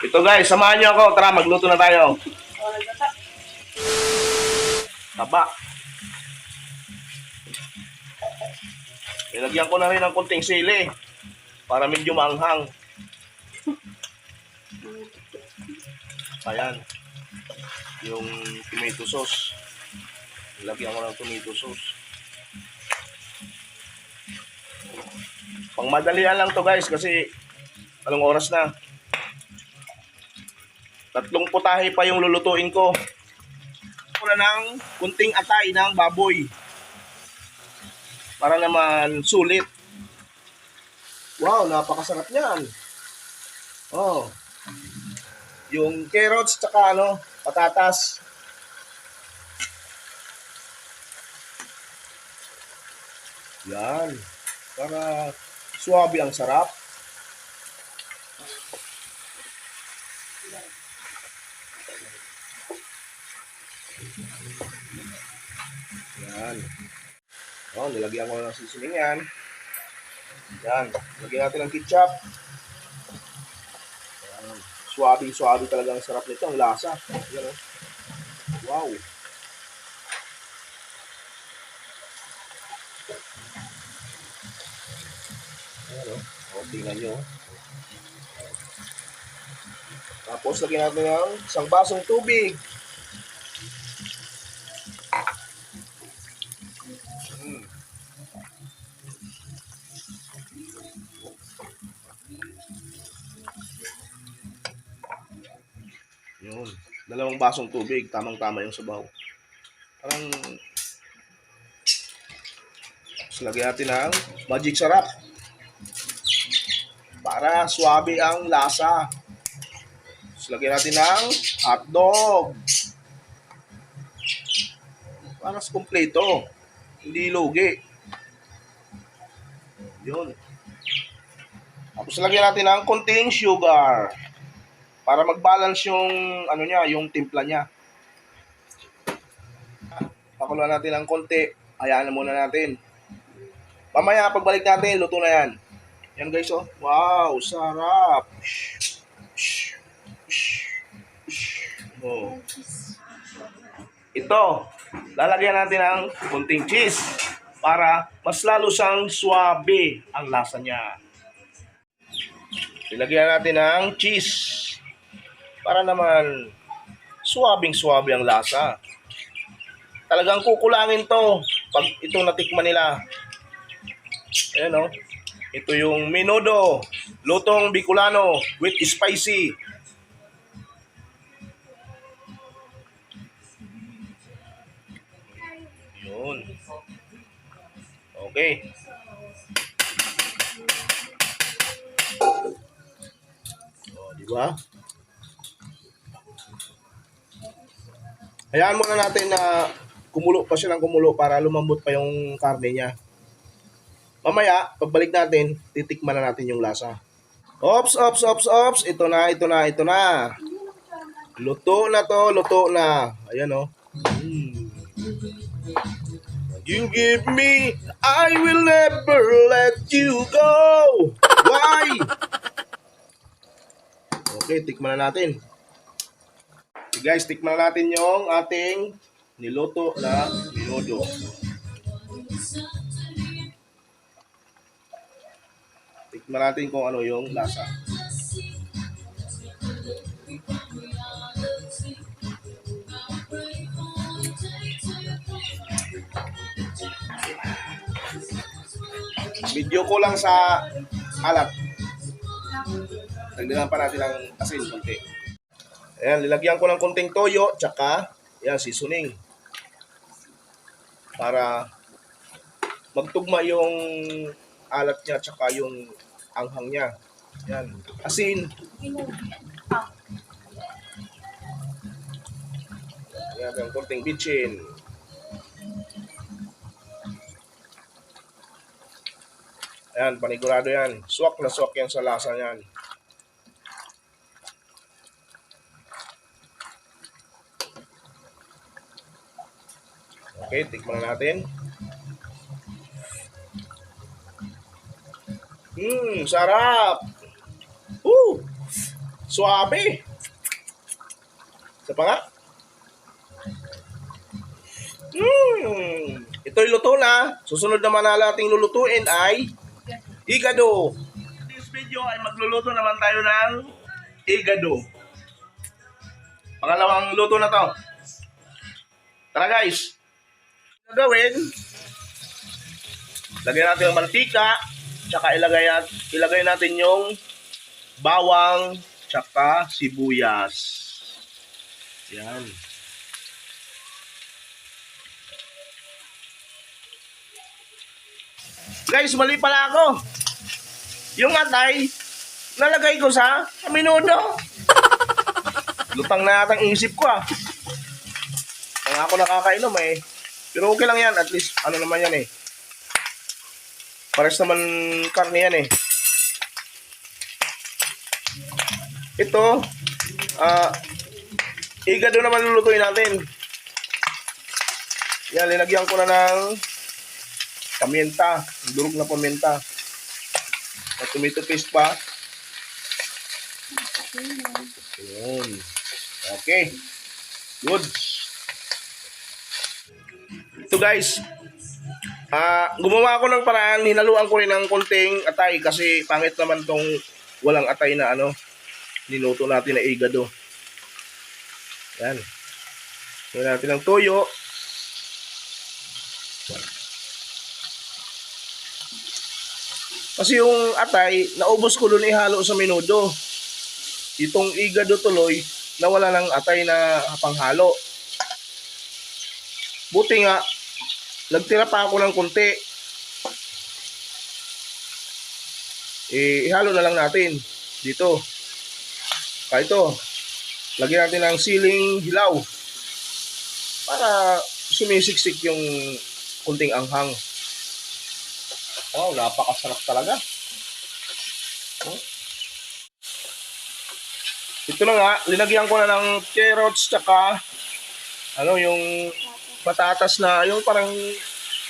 Ito guys, samahan niyo ako. Tara, magluto na tayo. Taba. Nilagyan ko na rin ng konting sili para medyo maanghang. Ayan. Yung tomato sauce. Nilagyan ko ng tomato sauce. Pang madalian lang to guys kasi anong oras na? Tatlong putahe pa yung lulutuin ko. Wala ng kunting atay ng baboy. Para naman sulit. Wow, napakasarap niyan. Oh. Yung carrots tsaka ano, patatas. Yan. Para suwabe ang sarap. Yan. Oh, nilagyan ko na ng seasoning yan. Yan. Lagyan natin ng ketchup. Yan. Suwabe-suwabe talaga ang sarap nito. Ang lasa. Yan oh. Wow. Yan oh. Oh, tingnan nyo. Tapos lagyan natin ng isang basong tubig. Yun. Dalawang basong tubig. Tamang-tama yung sabaw. Parang... Lagyan natin ng magic sarap. Para swabe ang lasa. Tapos lagyan natin ng hotdog. Para sa kumpleto. Hindi lugi. Yun. Tapos lagyan natin ng konting sugar para mag-balance yung ano niya, yung timpla niya. Pakuluan natin ng konti. Hayaan na muna natin. Mamaya pagbalik natin, luto na yan. Yan guys oh. Wow, sarap. Oh. Ito, lalagyan natin ng konting cheese para mas lalo siyang suabe ang lasa niya. Ilagyan natin ng cheese para naman suwabing suwabe ang lasa. Talagang kukulangin to pag ito natikman nila. Ayan o. Ito yung menudo. Lutong Bicolano with spicy. Yun. Okay. O, di ba? Hayaan muna natin na kumulo pa siya ng kumulo para lumambot pa yung karne niya. Mamaya, pagbalik natin, titikman na natin yung lasa. Ops, ops, ops, ops. Ito na, ito na, ito na. Luto na to, luto na. Ayan oh. Mm. You give me, I will never let you go. Why? Okay, tikman na natin. Okay guys, tikman na natin yung ating niluto na minudo. Tikman natin kung ano yung lasa. Video ko lang sa alat. Dagdagan pa natin ng asin konti. Ayan, lilagyan ko ng konting toyo, tsaka, yan, seasoning. Para magtugma yung alat niya, tsaka yung anghang niya. Yan, asin. Yan, yung konting bitchin. Ayan, panigurado yan. Swak na swak yan sa lasa niyan. Okay, tikman na natin. Hmm, sarap! Woo! Suabe. Isa pa. Hmm. Ito'y luto na. Susunod naman na nating lulutuin ay igado. This video ay magluluto naman tayo ng igado. Pangalawang luto na to. Tara guys. Ang gagawin, lagyan natin yung mantika, tsaka ilagay, nat- ilagay natin yung bawang, tsaka sibuyas. Yan. Guys, mali pala ako. Yung atay, nalagay ko sa minudo. Lutang na yata ang isip ko ah. Kaya ako nakakainom eh. Pero okay lang yan. At least, ano naman yan eh. Pares naman karne yan eh. Ito, ah, igado naman lulutuin natin. Yan, linagyan ko na ng paminta. Durog na paminta. At tomato paste pa. Yun. Okay. Good. Guys, ah gumawa ako ng paraan, hinaluan ko rin ng konting atay kasi pangit naman tong walang atay na ano, niluto natin na igado. Yan. Lagyan natin ng toyo. Kasi yung atay, naubos ko dun ihalo sa menudo. Itong igado tuloy, nawala ng atay na panghalo. Buti nga, nagtira pa ako ng konti. Eh, ihalo na lang natin dito. Kaya ito, lagyan natin ng siling hilaw para sumisiksik yung kunting anghang. Wow, napakasarap talaga. Oh. Ito na nga, linagyan ko na ng carrots tsaka ano yung patatas na yung parang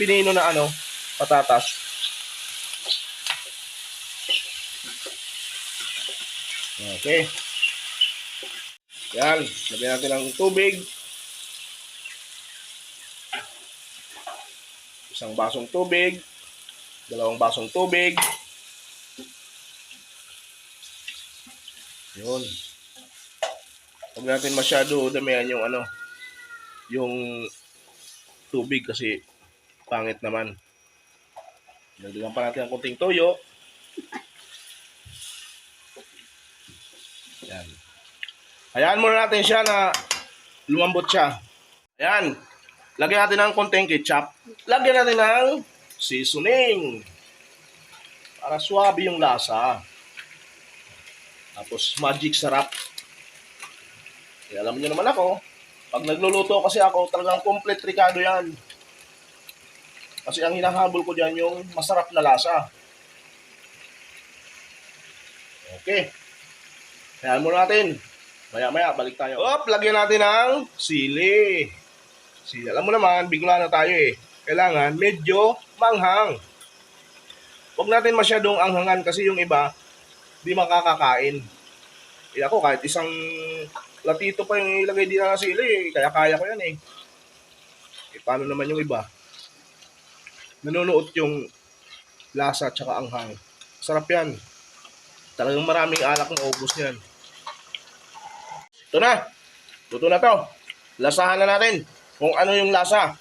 pinino na ano, patatas. Okay. Yan, lagyan natin ng tubig. Isang basong tubig dalawang basong tubig. Yun. Huwag natin masyado damihan yung ano, yung tubig kasi pangit naman. Dagdagan pa natin ang kunting toyo. Yan. Hayaan muna natin siya na lumambot siya. Ayan. Lagyan natin ng konting ketchup. Lagyan natin ng seasoning. Para swabe yung lasa. Tapos magic sarap. Kaya alam niyo naman ako, pag nagluluto kasi ako, talagang complete ricado yan. Kasi ang hinahabol ko dyan yung masarap na lasa. Okay. Kaya muna natin. Maya-maya, balik tayo. Op, lagyan natin ng sili. Sili. Alam mo naman, bigla na tayo eh. Kailangan medyo manghang. Huwag natin masyadong anghangan kasi yung iba, di makakakain. Eh ako, kahit isang latito pa yung ilagay dito na sili, eh, kaya kaya ko yan eh. Eh paano naman yung iba? Nanunuot yung lasa at saka anghang. Sarap yan. Talagang maraming alak ng ubos niyan. Ito na. Luto na to. Lasahan na natin kung ano yung lasa.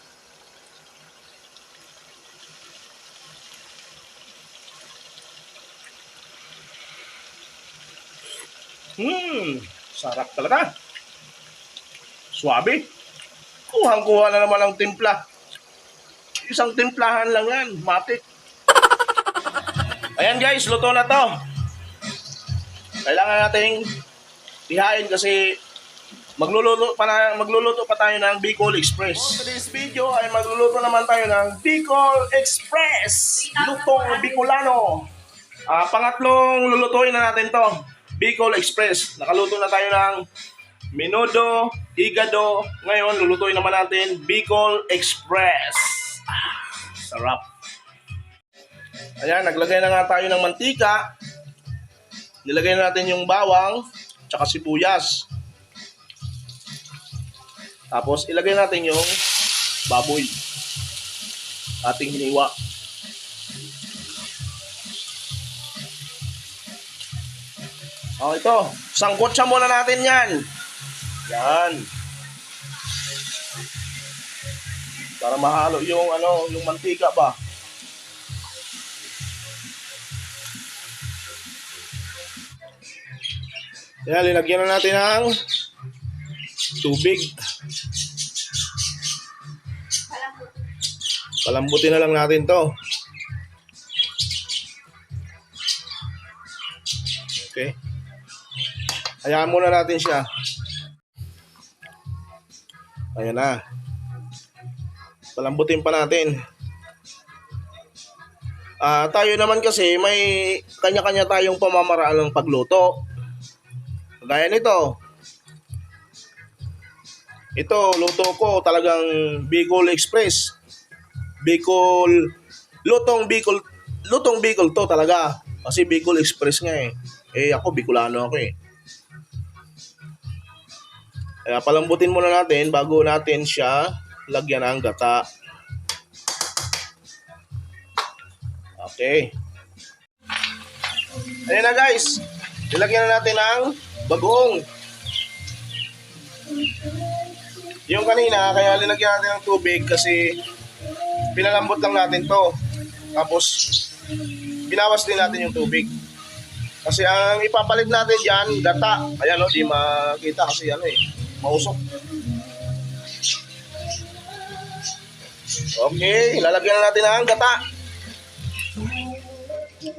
Hmm, sarap talaga. Suwabe. Kuhang-kuha na naman ang timpla. Isang timplahan lang yan, matik. Ayan guys, luto na to. Kailangan nating ihain kasi magluluto pa na, magluluto pa tayo ng Bicol Express. For today's video ay magluluto naman tayo ng Bicol Express. Lutong Bicolano. Ah, pangatlong lulutuin na natin to. Bicol Express. Nakaluto na tayo ng Minudo, Igado. Ngayon, lulutuin naman natin Bicol Express. Ah, sarap. Ayan, naglagay na nga tayo ng mantika. Nilagay na natin yung bawang, tsaka sibuyas. Tapos ilagay natin yung baboy. Ating hiniwa. Oh, ito. Sangkot siya muna natin yan. Yan. Para mahalo yung ano, yung mantika ba. Yan, linagyan na natin ng tubig. Palambutin na lang natin to. Okay. Hayaan muna natin siya. Ayan na. Palambutin pa natin. Ah, tayo naman kasi may kanya-kanya tayong pamamaraan ng pagluto. Gaya nito. Ito, luto ko talagang Bicol Express. Bicol, lutong Bicol, lutong Bicol to talaga. Kasi Bicol Express nga eh. Eh ako, Bicolano ako eh. Kaya palambutin muna natin bago natin siya lagyan ng gata. Okay. Ayan na guys. Ilagyan na natin ng bagoong. Yung kanina, kaya linagyan natin ng tubig kasi pinalambot lang natin to. Tapos, binawas din natin yung tubig. Kasi ang ipapalit natin dyan, gata. Ayan o, di makita kasi ano eh, mausok. Okay, lalagyan na natin ang gata.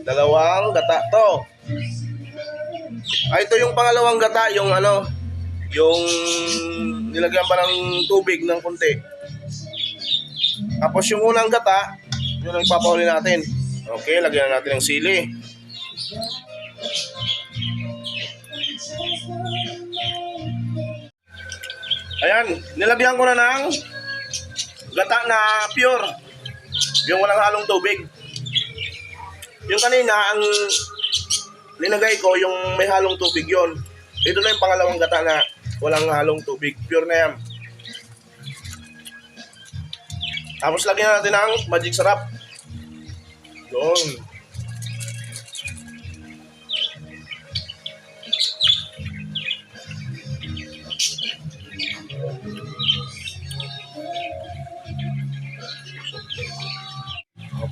Dalawang gata to. Ah, ito yung pangalawang gata, yung ano, yung nilagyan pa ng tubig ng konti. Tapos yung unang gata, yun ang ipapahuli natin. Okay, lagyan na natin ng sili. Ayan, nilagyan ko na ng gata na pure. Yung walang halong tubig. Yung kanina, ang linagay ko, yung may halong tubig yon. Ito na yung pangalawang gata na walang halong tubig. Pure na yan. Tapos lagyan natin ng magic sarap. Yun.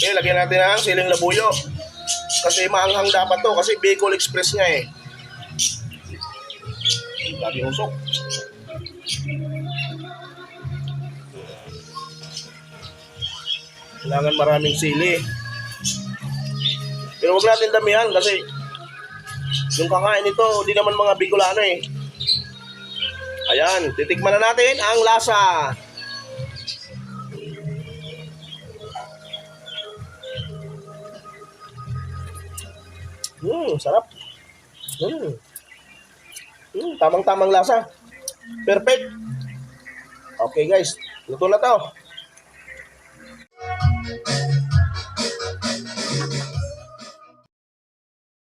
Okay, lagyan natin ang siling labuyo. Kasi maanghang dapat to kasi Bicol Express nga eh. Lagi usok. Kailangan maraming sili. Pero huwag natin damihan kasi yung kakain nito, di naman mga Bicolano eh. Ayan, titikman na natin ang lasa. Hmm, sarap. Hmm. Hmm, tamang-tamang lasa. Perfect. Okay guys, luto na to.